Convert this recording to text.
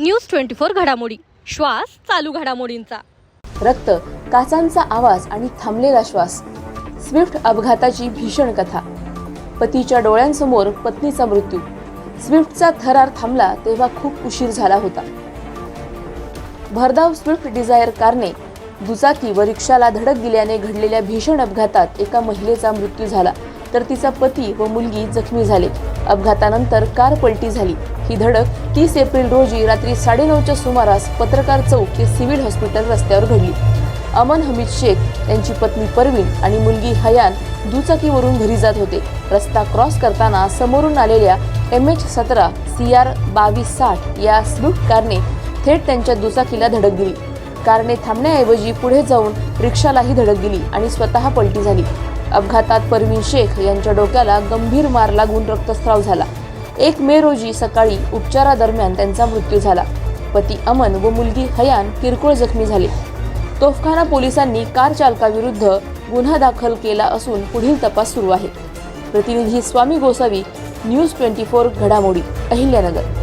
News twenty four घडामोडी. श्वास चालू घडामोडींचा. रक्त काचांचा आवाज आणि थांबलेला श्वास. स्विफ्ट अपघाताची भीषण कथा. पतीच्या डोळ्यांसमोर पत्नीचा मृत्यू. स्विफ्टचा थरार थांबला तेव्हा खूप उशीर झाला होता. भरधाव स्विफ्ट डिझायर कारने दुचाकी व रिक्षाला धडक दिल्याने घडलेल्या भीषण अपघातात एका महिलेचा मृत्यू झाला. तर तिचा पती व मुलगी जखमी झाले. अपघातानंतर कार पलटी झाली. ही धडक तीस एप्रिल रोजी रात्री साडेनऊच्या सुमारास पत्रकार चौक ते सिव्हिल हॉस्पिटल रस्त्यावर घडली. अमन हमीद शेख यांची पत्नी परवीन आणि मुलगी हयान दुचाकीवरून घरी जात होते. रस्ता क्रॉस करताना समोरून आलेल्या एम एच सतरा सी आर बावीस साठ या स्लूट कारने थेट त्यांच्या दुचाकीला धडक दिली. कारने थांबण्याऐवजी पुढे जाऊन रिक्षालाही धडक दिली आणि स्वतः पलटी झाली. अपघातात परवीन शेख यांच्या डोक्याला गंभीर मार लागून रक्तस्राव झाला. एक मे रोजी सकाळी उपचारादरम्यान त्यांचा मृत्यू झाला. पती अमन व मुलगी हयान किरकोळ जखमी झाले. तोफखाना पोलिसांनी कार चालकाविरुद्ध गुन्हा दाखल केला असून पुढील तपास सुरू आहे. प्रतिनिधी Swami Gosavi news twenty four घडामोडी अहिल्यानगर.